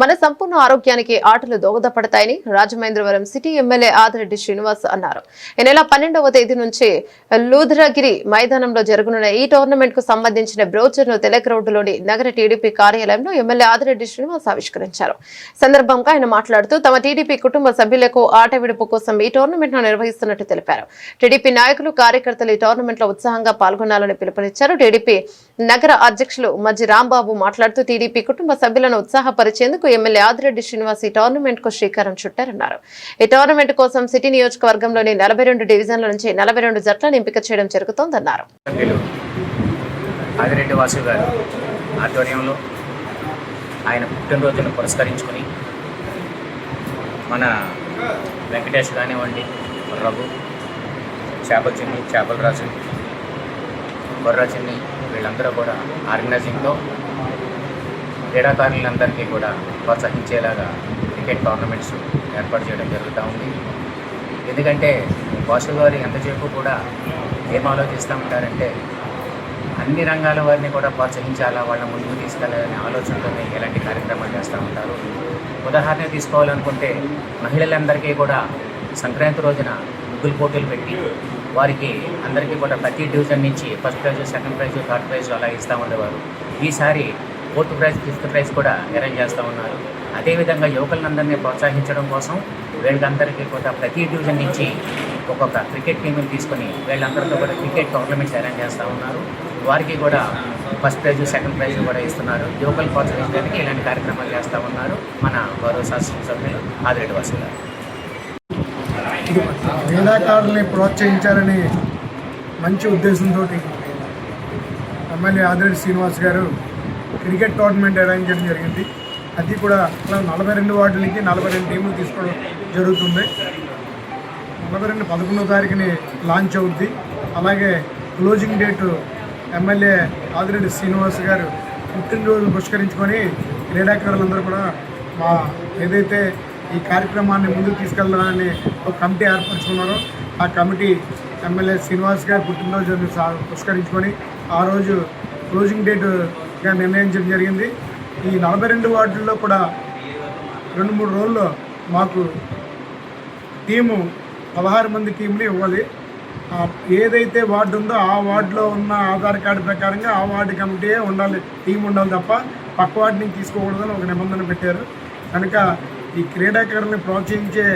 మన సంపూర్ణ ఆరోగ్యానికి ఆటలు దోహదపడతాయని రాజమహేంద్రవరం సిటీ ఎమ్మెల్యే ఆదిరెడ్డి శ్రీనివాస్ అన్నారు. ఈ నెల పన్నెండవ తేదీ నుంచి లూధ్రగిరి మైదానంలో జరగనున్న ఈ టోర్నమెంట్కు సంబంధించిన బ్రోచర్ను తెలక్ రోడ్డులోని నగర టీడీపీ కార్యాలయంలో ఎమ్మెల్యే ఆదిరెడ్డి శ్రీనివాస్ ఆవిష్కరించారు. సందర్భంగా ఆయన మాట్లాడుతూ తమ టీడీపీ కుటుంబ సభ్యులకు ఆట విడుపు కోసం ఈ టోర్నమెంట్ను నిర్వహిస్తున్నట్టు తెలిపారు. టీడీపీ నాయకులు కార్యకర్తలు ఈ టోర్నమెంట్లో ఉత్సాహంగా పాల్గొనాలని పిలుపునిచ్చారు. టీడీపీ నగర అధ్యక్షులు మజ్జి రాంబాబు మాట్లాడుతూ టీడీపీ కుటుంబ సభ్యులను ఉత్సాహపరిచేందుకు ఎమ్మెల్యే ఆదిరెడ్డి శ్రీనివాస్ ఈ టోర్నమెంట్కు శ్రీకారం చుట్టారన్నారు. ఈ టోర్నమెంట్ కోసం సిటీ నియోజకవర్గంలోని నలభై రెండు డివిజన్ల నుంచి నలభై రెండు జట్లను ఎంపిక చేయడం జరుగుతోందన్నారు. ఆదిరెడ్డి వాసు గారు ఆధ్వర్యంలో ఆయన పుట్టినరోజును పురస్కరించుకుని మన వెంకటేష్ కానివ్వండి రఘు చేపల చిన్ని చేపల రాజు బొర్రా చిన్ని వీళ్ళందరూ కూడా ఆర్గనైజింగ్లో క్రీడాకారులందరికీ కూడా ప్రోత్సహించేలాగా క్రికెట్ టోర్నమెంట్స్ ఏర్పాటు చేయడం జరుగుతూ ఉంది. ఎందుకంటే భాషల వారు ఎంతసేపు కూడా ఏం ఆలోచిస్తూ ఉంటారంటే అన్ని రంగాల వారిని కూడా ప్రోత్సహించాలా వాళ్ళ ముందుకు తీసుకెళ్ళాలనే ఆలోచనతోనే ఇలాంటి కార్యక్రమాలు చేస్తూ ఉంటారు. ఉదాహరణ తీసుకోవాలనుకుంటే మహిళలందరికీ కూడా సంక్రాంతి రోజున ముగ్గులు పోటీలు పెట్టి వారికి అందరికీ కూడా ప్రతి డివిజన్ నుంచి first prize second prize third prize అలా ఇస్తూ ఉండేవారు. ఈసారి ఫోర్త్ ప్రైజ్ ఫిఫ్త్ ప్రైజ్ కూడా అరేంజ్ చేస్తూ ఉన్నారు. అదేవిధంగా యువకులందరినీ ప్రోత్సహించడం కోసం వీళ్ళందరికీ కూడా ప్రతి డివిజన్ నుంచి ఒక్కొక్క క్రికెట్ టీంని తీసుకొని వీళ్ళందరితో కూడా క్రికెట్ టోర్నమెంట్స్ అరేంజ్ చేస్తూ ఉన్నారు. వారికి కూడా ఫస్ట్ ప్రైజ్ సెకండ్ ప్రైజ్ కూడా ఇస్తున్నారు. యువకులు ప్రోత్సహించడానికి ఇలాంటి కార్యక్రమాలు చేస్తూ ఉన్నారు. మన గౌరవ శాసనసభ్యులు ఆదిరెడ్డి వాసు గారు. క్రీడాకారుల్ని ప్రోత్సహించాలని మంచి ఉద్దేశంతో ఎమ్మెల్యే ఆదిరెడ్డి శ్రీనివాస్ గారు క్రికెట్ టోర్నమెంట్ అరేంజ్ చేయడం జరిగింది. అది కూడా అలా నలభై రెండు వార్డులకి నలభై రెండు టీములు తీసుకోవడం జరుగుతుంది. నలభై రెండు పదకొండో తారీఖుని లాంచ్ అవుద్ది. అలాగే closing date MLA Adireddy Srinivas గారు పుట్టినరోజు పురస్కరించుకొని క్రీడాకారులందరూ కూడా మా ఏదైతే ఈ కార్యక్రమాన్ని ముందుకు తీసుకెళ్ళాలని ఒక కమిటీ ఏర్పరచుకున్నారో ఆ కమిటీ ఎమ్మెల్యే శ్రీనివాస్ గారు పుట్టినరోజు పురస్కరించుకొని ఆ రోజు క్లోజింగ్ డేట్ నిర్ణయించడం జరిగింది. ఈ నలభై రెండు వార్డుల్లో కూడా రెండు మూడు రోజుల్లో మాకు టీము పదహారు మంది టీంని ఇవ్వాలి. ఏదైతే వార్డు ఉందో ఆ వార్డులో ఉన్న ఆధార్ కార్డు ప్రకారంగా ఆ వార్డు కమిటీ ఉండాలి టీం ఉండాలి తప్ప పక్క వార్డు నుంచి తీసుకోకూడదని ఒక నిబంధన పెట్టారు. కనుక ఈ క్రీడాకారుల్ని ప్రోత్సహించే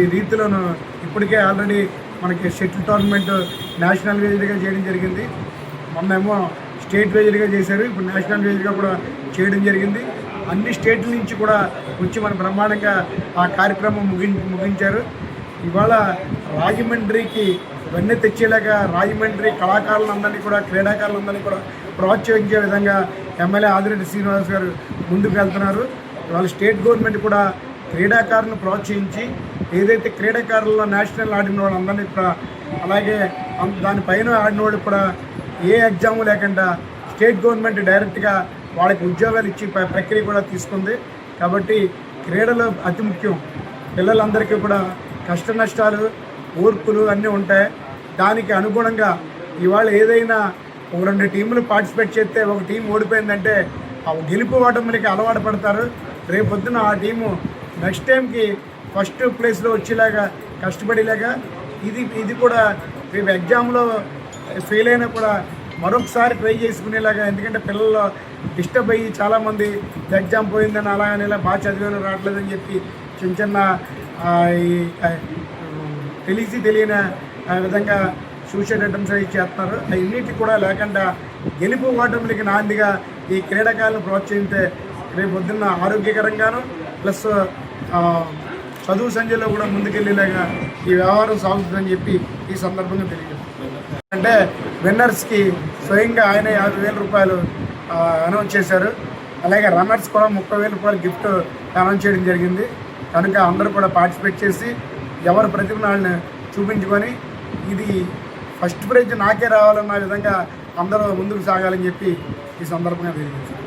ఈ రీతిలోను ఇప్పటికే ఆల్రెడీ మనకి షటిల్ టోర్నమెంట్ నేషనల్ వేదికగా చేయడం జరిగింది. మొన్నేమో స్టేట్ వైజ్గా చేశారు. ఇప్పుడు నేషనల్ వైజ్గా కూడా చేయడం జరిగింది. అన్ని స్టేట్ల నుంచి కూడా వచ్చి మన బ్రహ్మాండంగా ఆ కార్యక్రమం ముగి ముగించారు. ఇవాళ రాజమండ్రికి వెన్నె తెచ్చేలాగా రాజమండ్రి కళాకారులందరినీ కూడా క్రీడాకారులందరినీ కూడా ప్రోత్సహించే విధంగా ఎమ్మెల్యే ఆదిరెడ్డి శ్రీనివాస్ గారు ముందుకు వెళ్తున్నారు. వాళ్ళ స్టేట్ గవర్నమెంట్ కూడా క్రీడాకారులను ప్రోత్సహించి ఏదైతే క్రీడాకారుల్లో నేషనల్ ఆడిన వాళ్ళందరినీ కూడా అలాగే దానిపైన ఆడిన వాళ్ళు కూడా ఏ ఎగ్జామ్ లేకుండా స్టేట్ గవర్నమెంట్ డైరెక్ట్గా వాళ్ళకి ఉద్యోగాలు ఇచ్చి ప్రక్రియ కూడా తీసుకుంది. కాబట్టి క్రీడలు అతి ముఖ్యం. పిల్లలందరికీ కూడా కష్ట నష్టాలు ఓర్పులు అన్నీ ఉంటాయి. దానికి అనుగుణంగా ఇవాళ ఏదైనా ఒక రెండు టీములు పార్టిసిపేట్ చేస్తే ఒక టీం ఓడిపోయిందంటే ఆ గెలుపు ఓటమికి అలవాటు పడతారు. రేపు పొద్దున ఆ టీము నెక్స్ట్ టైంకి ఫస్ట్ ప్లేస్లో వచ్చేలాగా కష్టపడేలాగా ఇది ఇది కూడా రేపు ఎగ్జామ్లో ఫెయిల్ అయినా కూడా మరొకసారి ట్రై చేసుకునేలాగా ఎందుకంటే పిల్లలు డిస్టర్బ్ అయ్యి చాలామంది ఎగ్జామ్ పోయిందని అలా ఇలా బాగా చదివాను రావట్లేదని చెప్పి చిన్న చిన్న ఈ తెలిసి తెలియని ఆ, విధంగా సూసైడ్ అటెంప్ట్స్ అవి చేస్తున్నారు అన్నిటి కూడా లేకుండా గెలుపు ఓటములకి నాందిగా ఈ క్రీడాకారులను ప్రోత్సహిస్తే రేపు పొద్దున్న ఆరోగ్యకరంగాను ప్లస్ చదువు సంఖ్యలో కూడా ముందుకెళ్ళేలాగా ఈ వ్యవహారం సాగుతుందని చెప్పి ఈ సందర్భంగా తెలియదు అంటే విన్నర్స్కి స్వయంగా ఆయన యాభై వేల రూపాయలు అనౌన్స్ చేశారు. అలాగే రన్నర్స్ కూడా ముప్పై వేల రూపాయలు గిఫ్ట్ అనౌన్స్ చేయడం జరిగింది. కనుక అందరూ కూడా పార్టిసిపేట్ చేసి ఎవరి ప్రతిభనాలను చూపించుకొని ఇది ఫస్ట్ ప్రైజ్ నాకే రావాలన్న విధంగా అందరూ ముందుకు సాగాలని చెప్పి ఈ సందర్భంగా తెలియజేశారు